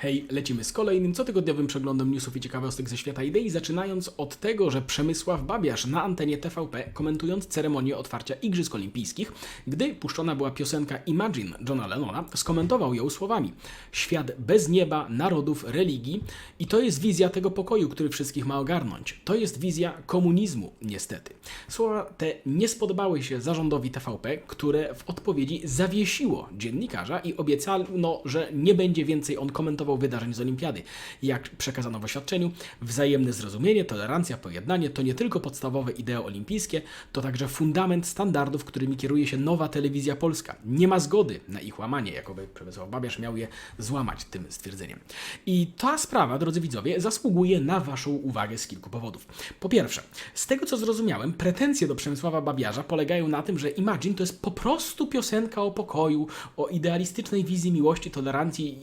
Hej, lecimy z kolejnym cotygodniowym przeglądem newsów i ciekawostek ze świata idei, zaczynając od tego, że Przemysław Babiarz na antenie TVP, komentując ceremonię otwarcia Igrzysk Olimpijskich, gdy puszczona była piosenka Imagine Johna Lennona, skomentował ją słowami Świat bez nieba, narodów, religii i to jest wizja tego pokoju, który wszystkich ma ogarnąć. To jest wizja komunizmu, niestety. Słowa te nie spodobały się zarządowi TVP, które w odpowiedzi zawiesiło dziennikarza i obiecano, że nie będzie więcej on komentował wydarzeń z Olimpiady. Jak przekazano w oświadczeniu, wzajemne zrozumienie, tolerancja, pojednanie to nie tylko podstawowe idee olimpijskie, to także fundament standardów, którymi kieruje się nowa telewizja polska. Nie ma zgody na ich łamanie, jakoby Przemysław Babiarz miał je złamać tym stwierdzeniem. I ta sprawa, drodzy widzowie, zasługuje na Waszą uwagę z kilku powodów. Po pierwsze, z tego co zrozumiałem, pretensje do Przemysława Babiarza polegają na tym, że Imagine to jest po prostu piosenka o pokoju, o idealistycznej wizji miłości, tolerancji,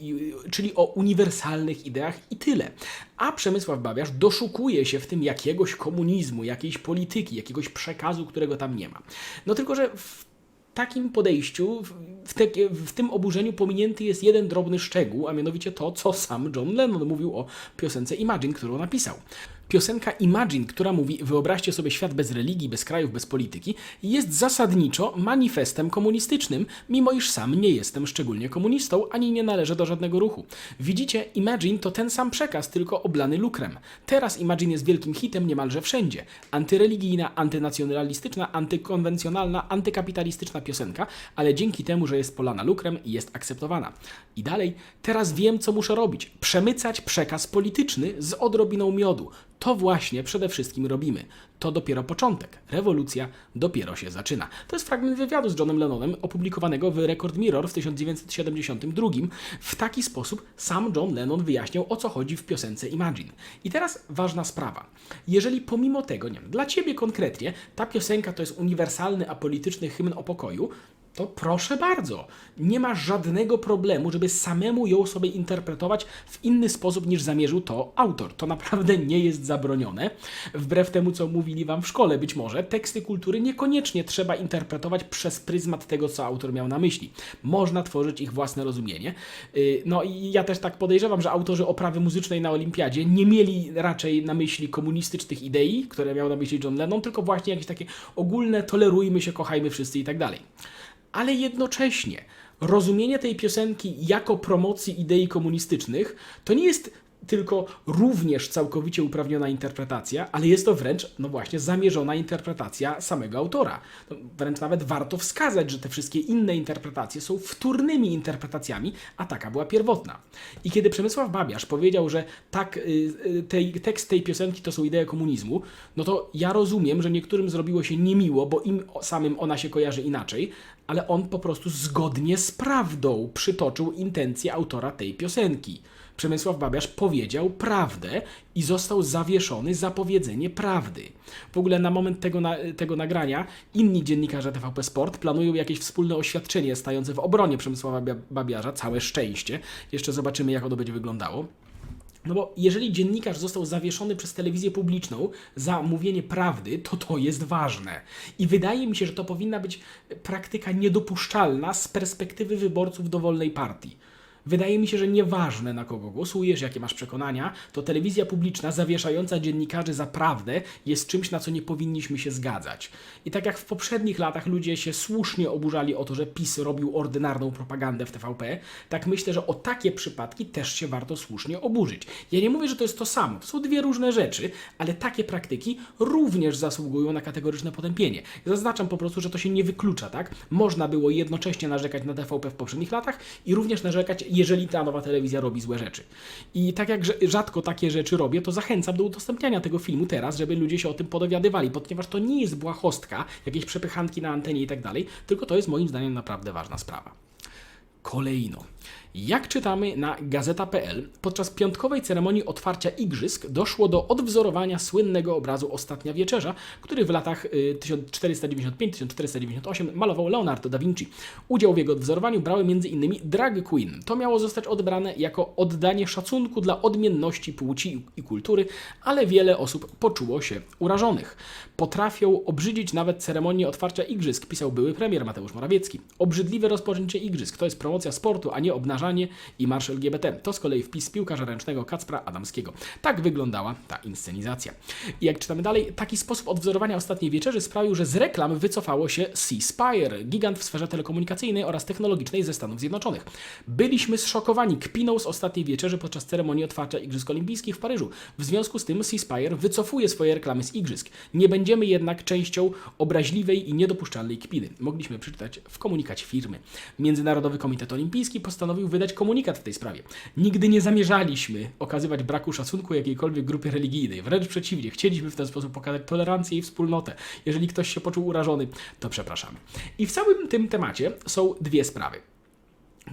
czyli o uniwersalnych ideach i tyle. A Przemysław Babiarz doszukuje się w tym jakiegoś komunizmu, jakiejś polityki, jakiegoś przekazu, którego tam nie ma. No tylko, że w takim podejściu, w, te, w tym oburzeniu pominięty jest jeden drobny szczegół, a mianowicie to, co sam John Lennon mówił o piosence Imagine, którą napisał. Piosenka Imagine, która mówi wyobraźcie sobie świat bez religii, bez krajów, bez polityki, jest zasadniczo manifestem komunistycznym, mimo iż sam nie jestem szczególnie komunistą, ani nie należę do żadnego ruchu. Widzicie, Imagine to ten sam przekaz, tylko oblany lukrem. Teraz Imagine jest wielkim hitem niemalże wszędzie. Antyreligijna, antynacjonalistyczna, antykonwencjonalna, antykapitalistyczna piosenka, ale dzięki temu, że jest polana lukrem, jest akceptowana. I dalej, teraz wiem, co muszę robić. Przemycać przekaz polityczny z odrobiną miodu. To właśnie przede wszystkim robimy. To dopiero początek. Rewolucja dopiero się zaczyna. To jest fragment wywiadu z Johnem Lennonem opublikowanego w Record Mirror w 1972. W taki sposób sam John Lennon wyjaśniał o co chodzi w piosence Imagine. I teraz ważna sprawa. Jeżeli pomimo tego, nie wiem, dla ciebie konkretnie ta piosenka to jest uniwersalny, apolityczny hymn o pokoju, to proszę bardzo. Nie ma żadnego problemu, żeby samemu ją sobie interpretować w inny sposób niż zamierzył to autor. To naprawdę nie jest zabronione. Wbrew temu, co mówili wam w szkole, być może teksty kultury niekoniecznie trzeba interpretować przez pryzmat tego, co autor miał na myśli. Można tworzyć ich własne rozumienie. Yy, No i ja też tak podejrzewam, że autorzy oprawy muzycznej na Olimpiadzie nie mieli raczej na myśli komunistycznych idei, które miał na myśli John Lennon, tylko właśnie jakieś takie ogólne tolerujmy się, kochajmy wszyscy i tak dalej ale jednocześnie rozumienie tej piosenki jako promocji idei komunistycznych to nie jest tylko również całkowicie uprawniona interpretacja, ale jest to wręcz, no właśnie, zamierzona interpretacja samego autora. No, wręcz nawet warto wskazać, że te wszystkie inne interpretacje są wtórnymi interpretacjami, a taka była pierwotna. I kiedy Przemysław Babiarz powiedział, że tak, y, y, tej, tekst tej piosenki to są idee komunizmu, no to ja rozumiem, że niektórym zrobiło się niemiło, bo im samym ona się kojarzy inaczej, ale on po prostu zgodnie z prawdą przytoczył intencje autora tej piosenki. Przemysław Babiarz powiedział prawdę i został zawieszony za powiedzenie prawdy. W ogóle na moment tego, na, tego nagrania inni dziennikarze TVP Sport planują jakieś wspólne oświadczenie stające w obronie Przemysława Bia- Babiarza. Całe szczęście. Jeszcze zobaczymy, jak ono będzie wyglądało. No bo jeżeli dziennikarz został zawieszony przez telewizję publiczną za mówienie prawdy, to to jest ważne. I wydaje mi się, że to powinna być praktyka niedopuszczalna z perspektywy wyborców dowolnej partii. Wydaje mi się, że nieważne na kogo głosujesz, jakie masz przekonania, to telewizja publiczna zawieszająca dziennikarzy za prawdę jest czymś, na co nie powinniśmy się zgadzać. I tak jak w poprzednich latach ludzie się słusznie oburzali o to, że PiS robił ordynarną propagandę w TVP, tak myślę, że o takie przypadki też się warto słusznie oburzyć. Ja nie mówię, że to jest to samo, to są dwie różne rzeczy, ale takie praktyki również zasługują na kategoryczne potępienie. Zaznaczam po prostu, że to się nie wyklucza, tak? Można było jednocześnie narzekać na TVP w poprzednich latach i również narzekać, jeżeli ta nowa telewizja robi złe rzeczy. I tak jak rzadko takie rzeczy robię, to zachęcam do udostępniania tego filmu teraz, żeby ludzie się o tym podowiadywali, ponieważ to nie jest błahostka, jakieś przepychanki na antenie i tak dalej, tylko to jest moim zdaniem naprawdę ważna sprawa. Kolejno. Jak czytamy na gazeta.pl, podczas piątkowej ceremonii otwarcia igrzysk doszło do odwzorowania słynnego obrazu Ostatnia Wieczerza, który w latach y, 1495-1498 malował Leonardo da Vinci. Udział w jego odwzorowaniu brały m.in. drag queen. To miało zostać odebrane jako oddanie szacunku dla odmienności płci i kultury, ale wiele osób poczuło się urażonych. Potrafią obrzydzić nawet ceremonię otwarcia igrzysk, pisał były premier Mateusz Morawiecki. Obrzydliwe rozpoczęcie igrzysk to jest promocja sportu, a nie obnażanie i marsz LGBT. To z kolei wpis piłkarza ręcznego Kacpra Adamskiego. Tak wyglądała ta inscenizacja. I jak czytamy dalej, taki sposób odwzorowania ostatniej wieczerzy sprawił, że z reklam wycofało się C-Spire, gigant w sferze telekomunikacyjnej oraz technologicznej ze Stanów Zjednoczonych. Byliśmy zszokowani kpiną z ostatniej wieczerzy podczas ceremonii otwarcia Igrzysk Olimpijskich w Paryżu. W związku z tym C-Spire wycofuje swoje reklamy z Igrzysk. Nie będziemy jednak częścią obraźliwej i niedopuszczalnej kpiny. Mogliśmy przeczytać w komunikacie firmy. Międzynarodowy Komitet Olimpijski postanowił wydać komunikat w tej sprawie. Nigdy nie zamierzaliśmy okazywać braku szacunku jakiejkolwiek grupie religijnej. Wręcz przeciwnie, chcieliśmy w ten sposób pokazać tolerancję i wspólnotę. Jeżeli ktoś się poczuł urażony, to przepraszamy. I w całym tym temacie są dwie sprawy.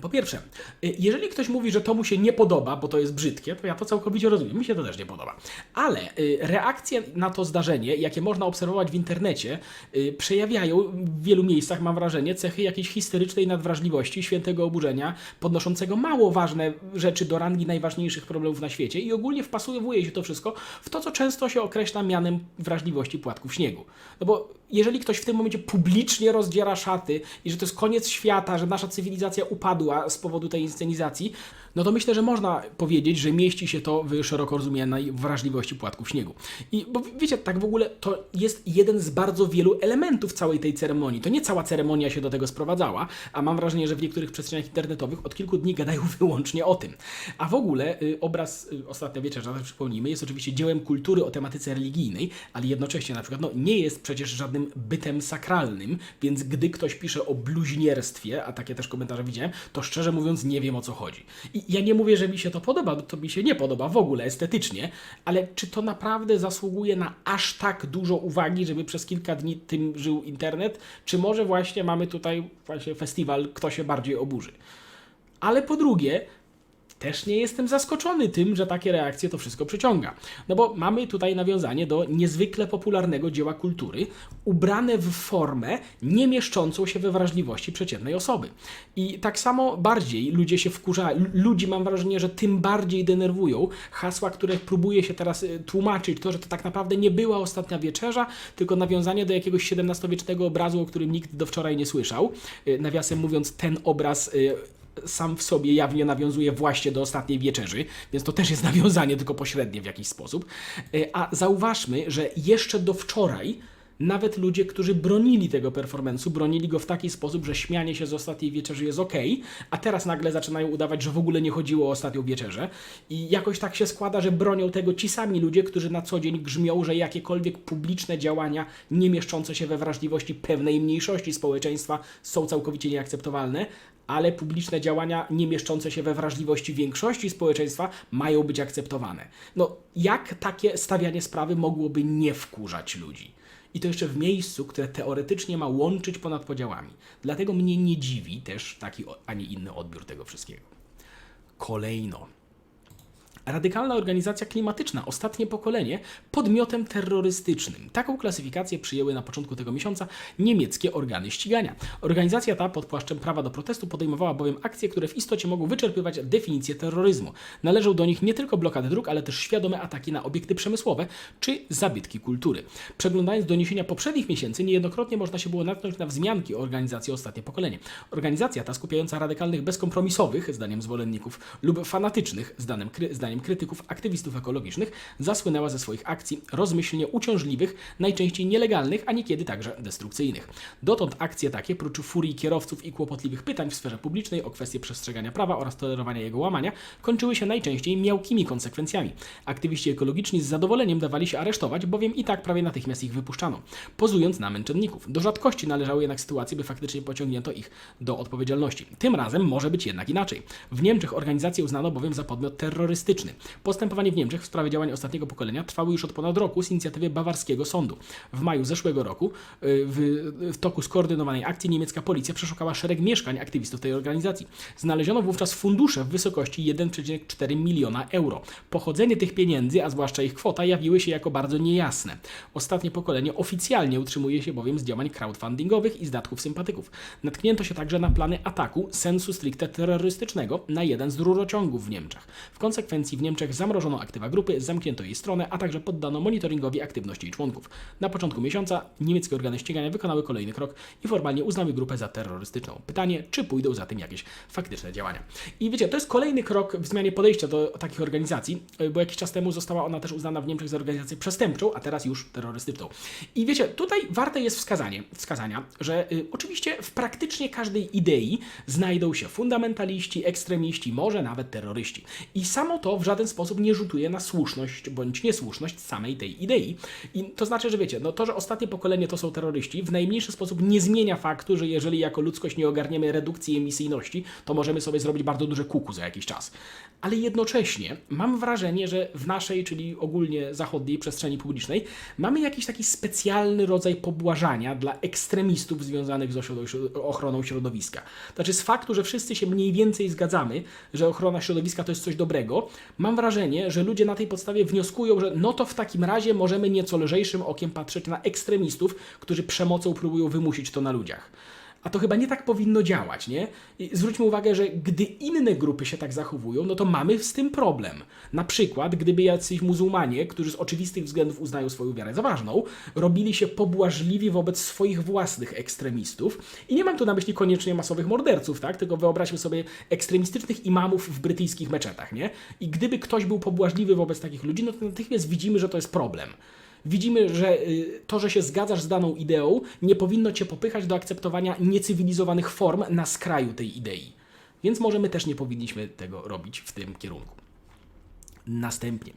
Po pierwsze, y, jeżeli ktoś mówi, że to mu się nie podoba, bo to jest brzydkie, to ja to całkowicie rozumiem. Mi się to też nie podoba. Ale y, reakcje na to zdarzenie, jakie można obserwować w internecie, y, przejawiają w wielu miejscach, mam wrażenie, cechy jakiejś histerycznej nadwrażliwości, świętego oburzenia, podnoszącego mało ważne rzeczy do rangi najważniejszych problemów na świecie i ogólnie wpasowuje się to wszystko w to, co często się określa mianem wrażliwości płatków śniegu. No bo jeżeli ktoś w tym momencie publicznie rozdziera szaty i że to jest koniec świata, że nasza cywilizacja upadła z powodu tej inscenizacji, no to myślę, że można powiedzieć, że mieści się to w szeroko rozumianej wrażliwości płatków śniegu. I bo wiecie, tak w ogóle to jest jeden z bardzo wielu elementów całej tej ceremonii. To nie cała ceremonia się do tego sprowadzała, a mam wrażenie, że w niektórych przestrzeniach internetowych od kilku dni gadają wyłącznie o tym. A w ogóle y, obraz y, Ostatnia Wieczerza, przypomnijmy, jest oczywiście dziełem kultury o tematyce religijnej, ale jednocześnie na przykład no, nie jest przecież żadnym bytem sakralnym, więc gdy ktoś pisze o bluźnierstwie, a takie też komentarze widziałem, to szczerze mówiąc nie wiem o co chodzi. I ja nie mówię, że mi się to podoba, bo to mi się nie podoba w ogóle estetycznie, ale czy to naprawdę zasługuje na aż tak dużo uwagi, żeby przez kilka dni tym żył internet? Czy może właśnie mamy tutaj właśnie festiwal, kto się bardziej oburzy? Ale po drugie, też nie jestem zaskoczony tym, że takie reakcje to wszystko przyciąga. No bo mamy tutaj nawiązanie do niezwykle popularnego dzieła kultury, ubrane w formę nie mieszczącą się we wrażliwości przeciętnej osoby. I tak samo bardziej ludzie się wkurzają, ludzi mam wrażenie, że tym bardziej denerwują hasła, które próbuje się teraz y, tłumaczyć, to, że to tak naprawdę nie była ostatnia wieczerza, tylko nawiązanie do jakiegoś XVII-wiecznego obrazu, o którym nikt do wczoraj nie słyszał. Y, Nawiasem mówiąc, ten obraz y, sam w sobie jawnie nawiązuje właśnie do ostatniej wieczerzy, więc to też jest nawiązanie, tylko pośrednie w jakiś sposób. E, A zauważmy, że jeszcze do wczoraj nawet ludzie, którzy bronili tego performance'u, bronili go w taki sposób, że śmianie się z ostatniej wieczerzy jest ok, a teraz nagle zaczynają udawać, że w ogóle nie chodziło o ostatnią wieczerzę. I jakoś tak się składa, że bronią tego ci sami ludzie, którzy na co dzień grzmią, że jakiekolwiek publiczne działania nie mieszczące się we wrażliwości pewnej mniejszości społeczeństwa są całkowicie nieakceptowalne, ale publiczne działania nie mieszczące się we wrażliwości większości społeczeństwa mają być akceptowane. No, jak takie stawianie sprawy mogłoby nie wkurzać ludzi? I to jeszcze w miejscu, które teoretycznie ma łączyć ponad podziałami. Dlatego mnie nie dziwi też taki, a nie inny odbiór tego wszystkiego. Kolejno. Radykalna organizacja klimatyczna, ostatnie pokolenie, podmiotem terrorystycznym. Taką klasyfikację przyjęły na początku tego miesiąca niemieckie organy ścigania. Organizacja ta pod płaszczem prawa do protestu podejmowała bowiem akcje, które w istocie mogą wyczerpywać definicję terroryzmu. Należą do nich nie tylko blokady dróg, ale też świadome ataki na obiekty przemysłowe czy zabytki kultury. Przeglądając doniesienia poprzednich miesięcy, niejednokrotnie można się było natknąć na wzmianki o organizacji Ostatnie Pokolenie. Organizacja ta skupiająca radykalnych, bezkompromisowych, zdaniem zwolenników, lub fanatycznych, zdaniem, kry, zdaniem krytyków, aktywistów ekologicznych, zasłynęła ze swoich akcji rozmyślnie uciążliwych, najczęściej nielegalnych, a niekiedy także destrukcyjnych. Dotąd akcje takie, prócz furii kierowców i kłopotliwych pytań w sferze publicznej o kwestie przestrzegania prawa oraz tolerowania jego łamania, kończyły się najczęściej miałkimi konsekwencjami. Aktywiści ekologiczni z zadowoleniem dawali się aresztować, bowiem i tak prawie natychmiast ich wypuszczano, pozując na męczenników. Do rzadkości należały jednak sytuacje, by faktycznie pociągnięto ich do odpowiedzialności. Tym razem może być jednak inaczej. W Niemczech organizację uznano bowiem za podmiot terrorystyczny. Postępowanie w Niemczech w sprawie działań ostatniego pokolenia trwało już od ponad roku z inicjatywy bawarskiego sądu. W maju zeszłego roku y, w, w toku skoordynowanej akcji niemiecka policja przeszukała szereg mieszkań aktywistów tej organizacji. Znaleziono wówczas fundusze w wysokości 1,4 miliona euro. Pochodzenie tych pieniędzy, a zwłaszcza ich kwota, jawiły się jako bardzo niejasne. Ostatnie pokolenie oficjalnie utrzymuje się bowiem z działań crowdfundingowych i z datków sympatyków. Natknięto się także na plany ataku sensu stricte terrorystycznego na jeden z rurociągów w Niemczech. W konsekwencji policji w Niemczech zamrożono aktywa grupy, zamknięto jej stronę, a także poddano monitoringowi aktywności jej członków. Na początku miesiąca niemieckie organy ścigania wykonały kolejny krok i formalnie uznały grupę za terrorystyczną. Pytanie, czy pójdą za tym jakieś faktyczne działania. I wiecie, to jest kolejny krok w zmianie podejścia do takich organizacji, y, bo jakiś czas temu została ona też uznana w Niemczech za organizację przestępczą, a teraz już terrorystyczną. I wiecie, tutaj warte jest wskazanie, wskazania, że y, oczywiście w praktycznie każdej idei znajdą się fundamentaliści, ekstremiści, może nawet terroryści. I samo to w żaden sposób nie rzutuje na słuszność bądź niesłuszność samej tej idei. I to znaczy, że wiecie, no to, że ostatnie pokolenie to są terroryści, w najmniejszy sposób nie zmienia faktu, że jeżeli jako ludzkość nie ogarniemy redukcji emisyjności, to możemy sobie zrobić bardzo duże kuku za jakiś czas. Ale jednocześnie mam wrażenie, że w naszej, czyli ogólnie zachodniej przestrzeni publicznej, mamy jakiś taki specjalny rodzaj pobłażania dla ekstremistów związanych z ochroną środowiska. Znaczy z faktu, że wszyscy się mniej więcej zgadzamy, że ochrona środowiska to jest coś dobrego, mam wrażenie, że ludzie na tej podstawie wnioskują, że no to w takim razie możemy nieco lżejszym okiem patrzeć na ekstremistów, którzy przemocą próbują wymusić to na ludziach. A to chyba nie tak powinno działać, nie? I zwróćmy uwagę, że gdy inne grupy się tak zachowują, no to mamy z tym problem. Na przykład, gdyby jacyś muzułmanie, którzy z oczywistych względów uznają swoją wiarę za ważną, robili się pobłażliwi wobec swoich własnych ekstremistów. I nie mam tu na myśli koniecznie masowych morderców, tak? Tylko wyobraźmy sobie ekstremistycznych imamów w brytyjskich meczetach, nie? I gdyby ktoś był pobłażliwy wobec takich ludzi, no to natychmiast widzimy, że to jest problem widzimy, że y, to, że się zgadzasz z daną ideą, nie powinno cię popychać do akceptowania niecywilizowanych form na skraju tej idei. Więc może my też nie powinniśmy tego robić w tym kierunku. Następnie,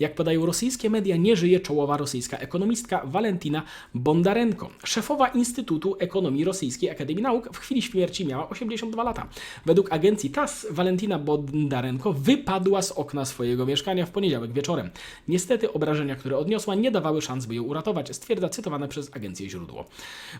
jak podają rosyjskie media, nie żyje czołowa rosyjska ekonomistka Walentina Bondarenko. Szefowa Instytutu Ekonomii Rosyjskiej Akademii Nauk w chwili śmierci miała 82 lata. Według agencji TASS Walentina Bondarenko wypadła z okna swojego mieszkania w poniedziałek wieczorem. Niestety obrażenia, które odniosła, nie dawały szans, by ją uratować, stwierdza cytowane przez agencję źródło.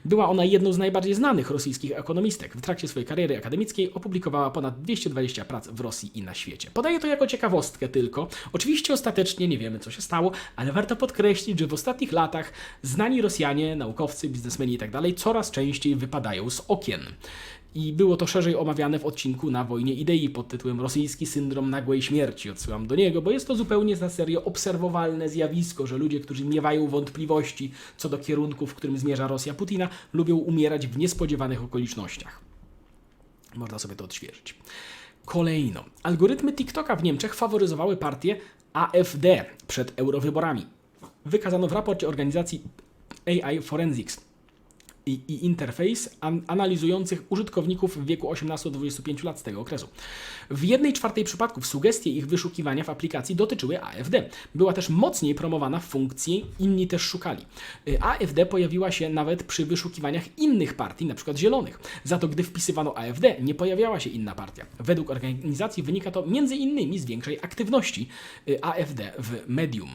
Była ona jedną z najbardziej znanych rosyjskich ekonomistek. W trakcie swojej kariery akademickiej opublikowała ponad 220 prac w Rosji i na świecie. Podaję to jako ciekawostkę tylko. Oczywiście ostatecznie nie wiemy, co się stało, ale warto podkreślić, że w ostatnich latach znani Rosjanie, naukowcy, biznesmeni itd. coraz częściej wypadają z okien. I było to szerzej omawiane w odcinku na wojnie idei pod tytułem Rosyjski syndrom nagłej śmierci. Odsyłam do niego, bo jest to zupełnie na serio obserwowalne zjawisko, że ludzie, którzy miewają wątpliwości co do kierunku, w którym zmierza Rosja Putina, lubią umierać w niespodziewanych okolicznościach. Można sobie to odświeżyć. Kolejno. Algorytmy TikToka w Niemczech faworyzowały partię AfD przed eurowyborami. Wykazano w raporcie organizacji AI Forensics i, i Interface an, analizujących użytkowników w wieku 18-25 lat z tego okresu. W jednej czwartej przypadków sugestie ich wyszukiwania w aplikacji dotyczyły AfD. Była też mocniej promowana w funkcji inni też szukali. Y, AfD pojawiła się nawet przy wyszukiwaniach innych partii, np. zielonych. Za to gdy wpisywano AfD, nie pojawiała się inna partia. Według organizacji wynika to innymi z większej aktywności y, AfD w medium.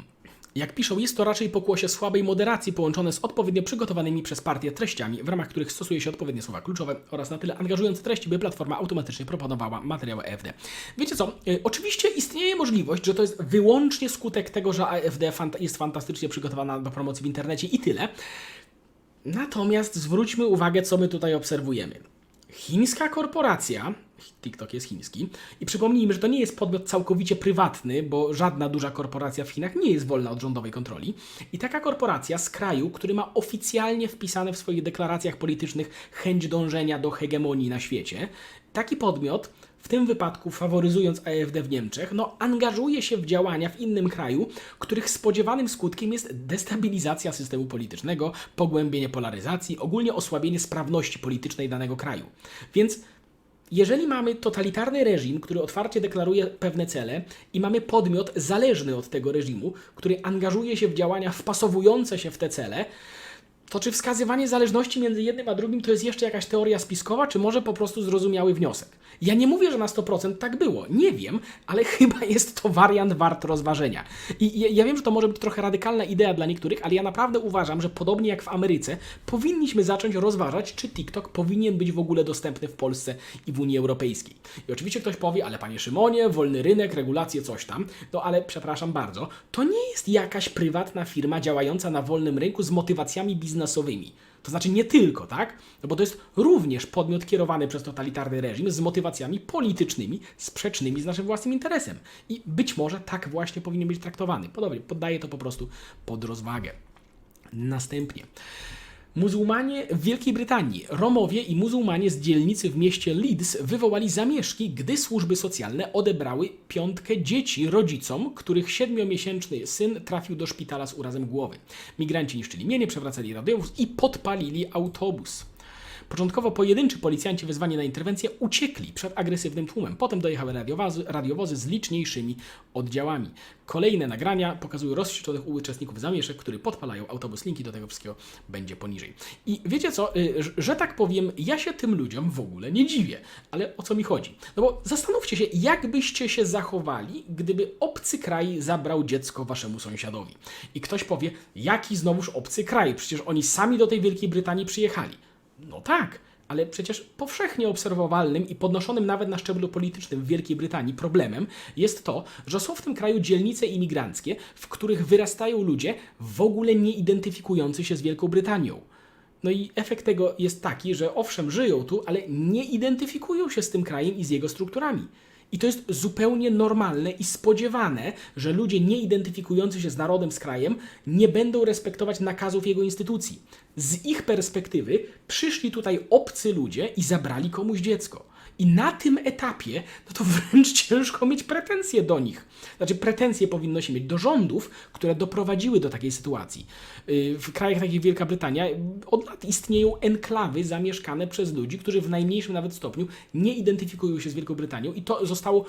Jak piszą, jest to raczej pokłosie słabej moderacji połączone z odpowiednio przygotowanymi przez partię treściami, w ramach których stosuje się odpowiednie słowa kluczowe oraz na tyle angażujące treści, by platforma automatycznie proponowała materiały AfD. Wiecie co? Y, oczywiście istnieje możliwość, że to jest wyłącznie skutek tego, że AfD jest fantastycznie przygotowana do promocji w internecie i tyle. Natomiast zwróćmy uwagę, co my tutaj obserwujemy. Chińska korporacja, TikTok jest chiński, i przypomnijmy, że to nie jest podmiot całkowicie prywatny, bo żadna duża korporacja w Chinach nie jest wolna od rządowej kontroli. I taka korporacja z kraju, który ma oficjalnie wpisane w swoich deklaracjach politycznych chęć dążenia do hegemonii na świecie, taki podmiot w tym wypadku faworyzując AfD w Niemczech, no angażuje się w działania w innym kraju, których spodziewanym skutkiem jest destabilizacja systemu politycznego, pogłębienie polaryzacji, ogólnie osłabienie sprawności politycznej danego kraju. Więc jeżeli mamy totalitarny reżim, który otwarcie deklaruje pewne cele i mamy podmiot zależny od tego reżimu, który angażuje się w działania wpasowujące się w te cele, to czy wskazywanie zależności między jednym a drugim to jest jeszcze jakaś teoria spiskowa, czy może po prostu zrozumiały wniosek? Ja nie mówię, że na 100% tak było. Nie wiem, ale chyba jest to wariant wart rozważenia. I ja, wiem, że to może być trochę radykalna idea dla niektórych, ale ja naprawdę uważam, że podobnie jak w Ameryce, powinniśmy zacząć rozważać, czy TikTok powinien być w ogóle dostępny w Polsce i w Unii Europejskiej. I oczywiście ktoś powie, ale panie Szymonie, wolny rynek, regulacje, coś tam. No ale przepraszam bardzo, to nie jest jakaś prywatna firma działająca na wolnym rynku z motywacjami biznesowymi biznesowymi. To znaczy nie tylko, tak? No bo to jest również podmiot kierowany przez totalitarny reżim z motywacjami politycznymi sprzecznymi z naszym własnym interesem. I być może tak właśnie powinien być traktowany. Podobnie, poddaję to po prostu pod rozwagę. Następnie. Muzułmanie w Wielkiej Brytanii, Romowie i muzułmanie z dzielnicy w mieście Leeds wywołali zamieszki, gdy służby socjalne odebrały piątkę dzieci rodzicom, których siedmiomiesięczny syn trafił do szpitala z urazem głowy. Migranci niszczyli mienie, przewracali radiowóz i podpalili autobus. Początkowo pojedynczy policjanci wezwani na interwencję uciekli przed agresywnym tłumem. Potem dojechały radiowozy, radiowozy z liczniejszymi oddziałami. Kolejne nagrania pokazują rozwścieczonych uczestników zamieszek, którzy podpalają autobus. Linki do tego wszystkiego będzie poniżej. I wiecie co, y, że tak powiem, ja się tym ludziom w ogóle nie dziwię. Ale o co mi chodzi? No bo zastanówcie się, jak byście się zachowali, gdyby obcy kraj zabrał dziecko waszemu sąsiadowi. I ktoś powie, jaki znowuż obcy kraj? Przecież oni sami do tej Wielkiej Brytanii przyjechali. No tak, ale przecież powszechnie obserwowalnym i podnoszonym nawet na szczeblu politycznym w Wielkiej Brytanii problemem jest to, że są w tym kraju dzielnice imigranckie, w których wyrastają ludzie w ogóle nie identyfikujący się z Wielką Brytanią. No i efekt tego jest taki, że owszem, żyją tu, ale nie identyfikują się z tym krajem i z jego strukturami. I to jest zupełnie normalne i spodziewane, że ludzie nie identyfikujący się z narodem, z krajem, nie będą respektować nakazów jego instytucji. Z ich perspektywy przyszli tutaj obcy ludzie i zabrali komuś dziecko. I na tym etapie, no to wręcz ciężko mieć pretensje do nich. Znaczy, pretensje powinno się mieć do rządów, które doprowadziły do takiej sytuacji. Yy, W krajach takich jak Wielka Brytania yy, od lat istnieją enklawy zamieszkane przez ludzi, którzy w najmniejszym nawet stopniu nie identyfikują się z Wielką Brytanią i to zostało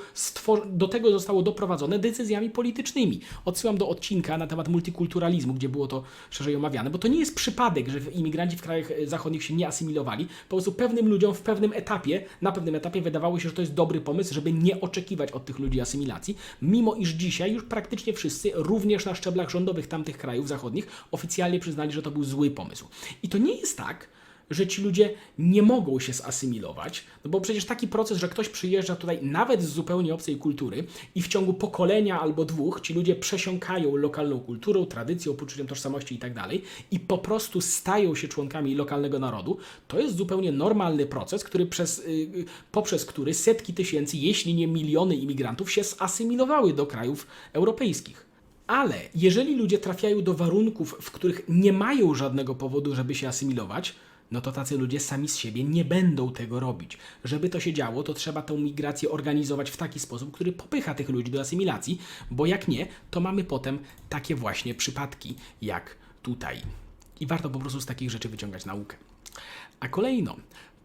do tego zostało doprowadzone decyzjami politycznymi. Odsyłam do odcinka na temat multikulturalizmu, gdzie było to szerzej omawiane, bo to nie jest przypadek, że imigranci w krajach e, zachodnich się nie asymilowali. Po prostu pewnym ludziom w pewnym etapie, na pewnym etapie wydawało się, że to jest dobry pomysł, żeby nie oczekiwać od tych ludzi asymilacji, mimo iż dzisiaj już praktycznie wszyscy, również na szczeblach rządowych tamtych krajów zachodnich, oficjalnie przyznali, że to był zły pomysł. I to nie jest tak, że ci ludzie nie mogą się zasymilować, no bo przecież taki proces, że ktoś przyjeżdża tutaj nawet z zupełnie obcej kultury i w ciągu pokolenia albo dwóch ci ludzie przesiąkają lokalną kulturą, tradycją, poczuciem tożsamości i tak i po prostu stają się członkami lokalnego narodu, to jest zupełnie normalny proces, który przez, y, y, poprzez który setki tysięcy, jeśli nie miliony imigrantów się zasymilowały do krajów europejskich. Ale jeżeli ludzie trafiają do warunków, w których nie mają żadnego powodu, żeby się asymilować, no to tacy ludzie sami z siebie nie będą tego robić. Żeby to się działo, to trzeba tę migrację organizować w taki sposób, który popycha tych ludzi do asymilacji, bo jak nie, to mamy potem takie właśnie przypadki jak tutaj. I warto po prostu z takich rzeczy wyciągać naukę. A kolejno,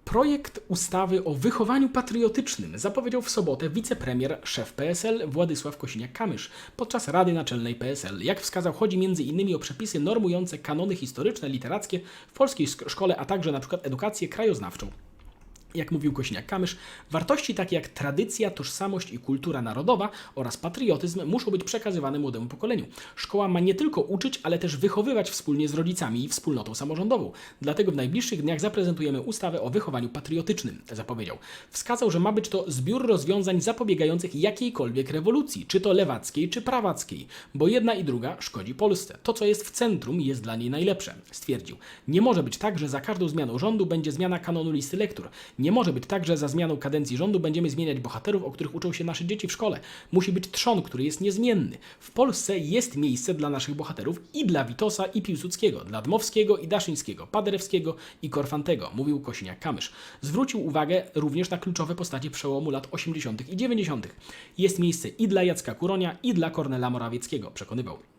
projekt ustawy o wychowaniu patriotycznym zapowiedział w sobotę wicepremier, szef PSL Władysław Kosiniak-Kamysz podczas Rady Naczelnej PSL. Jak wskazał, chodzi m.in. o przepisy normujące kanony historyczne, literackie w polskiej sk- szkole, a także przykład edukację krajoznawczą. Jak mówił Kośniak-Kamysz, wartości takie jak tradycja, tożsamość i kultura narodowa oraz patriotyzm muszą być przekazywane młodemu pokoleniu. Szkoła ma nie tylko uczyć, ale też wychowywać wspólnie z rodzicami i wspólnotą samorządową. Dlatego w najbliższych dniach zaprezentujemy ustawę o wychowaniu patriotycznym, zapowiedział. Wskazał, że ma być to zbiór rozwiązań zapobiegających jakiejkolwiek rewolucji, czy to lewackiej, czy prawackiej, bo jedna i druga szkodzi Polsce. To, co jest w centrum, jest dla niej najlepsze, stwierdził. Nie może być tak, że za każdą zmianą rządu będzie zmiana kanonu listy lektur. Nie może być tak, że za zmianą kadencji rządu będziemy zmieniać bohaterów, o których uczą się nasze dzieci w szkole. Musi być trzon, który jest niezmienny. W Polsce jest miejsce dla naszych bohaterów i dla Witosa i Piłsudskiego, dla Dmowskiego i Daszyńskiego, Paderewskiego i Korfantego, mówił Kosiniak-Kamysz. Zwrócił uwagę również na kluczowe postacie przełomu lat 80. i 90. Jest miejsce i dla Jacka Kuronia, i dla Kornela Morawieckiego, przekonywał.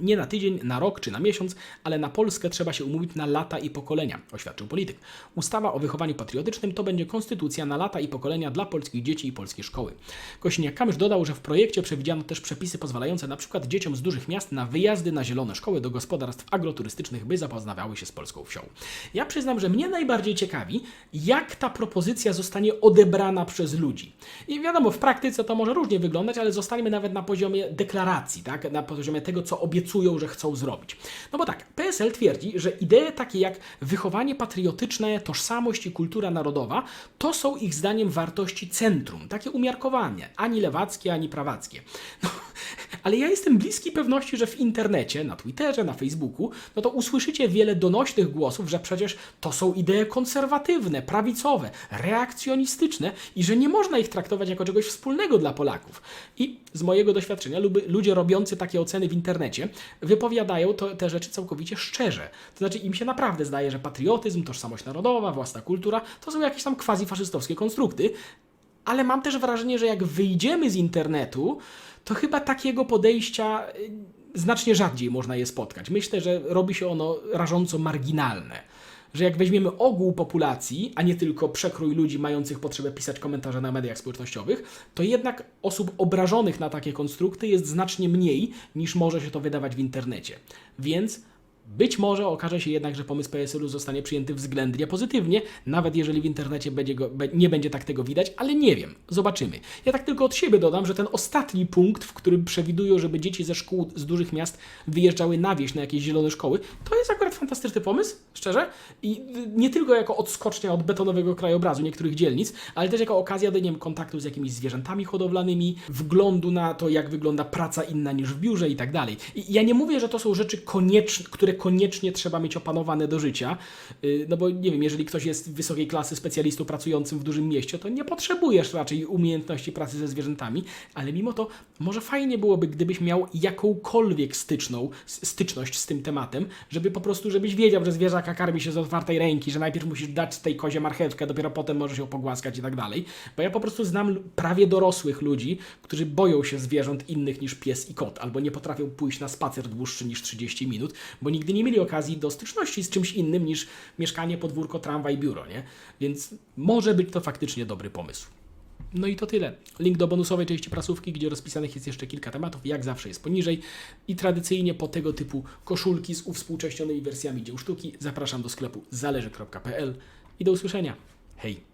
Nie na tydzień, na rok czy na miesiąc, ale na Polskę trzeba się umówić na lata i pokolenia, oświadczył polityk. Ustawa o wychowaniu patriotycznym to będzie konstytucja na lata i pokolenia dla polskich dzieci i polskie szkoły. Kośniak-Kamysz dodał, że w projekcie przewidziano też przepisy pozwalające na przykład dzieciom z dużych miast na wyjazdy na zielone szkoły do gospodarstw agroturystycznych, by zapoznawały się z polską wsią. Ja przyznam, że mnie najbardziej ciekawi, jak ta propozycja zostanie odebrana przez ludzi. I wiadomo, w praktyce to może różnie wyglądać, ale zostaniemy nawet na poziomie deklaracji, tak? na poziomie tego, co obiecują, że chcą zrobić. No bo tak, PSL twierdzi, że idee takie jak wychowanie patriotyczne, tożsamość i kultura narodowa to są ich zdaniem wartości centrum, takie umiarkowanie, ani lewackie, ani prawackie. No, ale ja jestem bliski pewności, że w internecie, na Twitterze, na Facebooku, no to usłyszycie wiele donośnych głosów, że przecież to są idee konserwatywne, prawicowe, reakcjonistyczne i że nie można ich traktować jako czegoś wspólnego dla Polaków. I z mojego doświadczenia ludzie robiący takie oceny w internecie wypowiadają to, te rzeczy całkowicie szczerze. To znaczy im się naprawdę zdaje, że patriotyzm, tożsamość narodowa, własna kultura to są jakieś tam quasi-faszystowskie konstrukty, ale mam też wrażenie, że jak wyjdziemy z internetu, to chyba takiego podejścia y, znacznie rzadziej można je spotkać. Myślę, że robi się ono rażąco marginalne. Że jak weźmiemy ogół populacji, a nie tylko przekrój ludzi mających potrzebę pisać komentarze na mediach społecznościowych, to jednak osób obrażonych na takie konstrukty jest znacznie mniej niż może się to wydawać w internecie. Więc być może okaże się jednak, że pomysł PSL-u zostanie przyjęty względnie pozytywnie, nawet jeżeli w internecie będzie go, nie będzie tak tego widać, ale nie wiem, zobaczymy. Ja tak tylko od siebie dodam, że ten ostatni punkt, w którym przewidują, żeby dzieci ze szkół z dużych miast wyjeżdżały na wieś na jakieś zielone szkoły, to jest akurat fantastyczny pomysł, szczerze. I nie tylko jako odskocznia od betonowego krajobrazu niektórych dzielnic, ale też jako okazja do nie kontaktu z jakimiś zwierzętami hodowlanymi, wglądu na to, jak wygląda praca inna niż w biurze i tak dalej. I ja nie mówię, że to są rzeczy konieczne, które koniecznie trzeba mieć opanowane do życia, yy, no bo nie wiem, jeżeli ktoś jest wysokiej klasy specjalistą pracującym w dużym mieście, to nie potrzebujesz raczej umiejętności pracy ze zwierzętami, ale mimo to może fajnie byłoby, gdybyś miał jakąkolwiek styczną, styczność z tym tematem, żeby po prostu, żebyś wiedział, że zwierzaka karmi się z otwartej ręki, że najpierw musisz dać tej kozie marchewkę, dopiero potem możesz ją pogłaskać i tak dalej. Bo ja po prostu znam prawie dorosłych ludzi, którzy boją się zwierząt innych niż pies i kot, albo nie potrafią pójść na spacer dłuższy niż 30 minut, bo nigdy nie mieli okazji do styczności z czymś innym niż mieszkanie, podwórko, tramwaj, biuro, nie? Więc może być to faktycznie dobry pomysł. No i to tyle. Link do bonusowej części prasówki, gdzie rozpisanych jest jeszcze kilka tematów, jak zawsze jest poniżej. I tradycyjnie po tego typu koszulki z uwspółcześnionymi wersjami dzieł sztuki zapraszam do sklepu zależy.pl i do usłyszenia. Hej!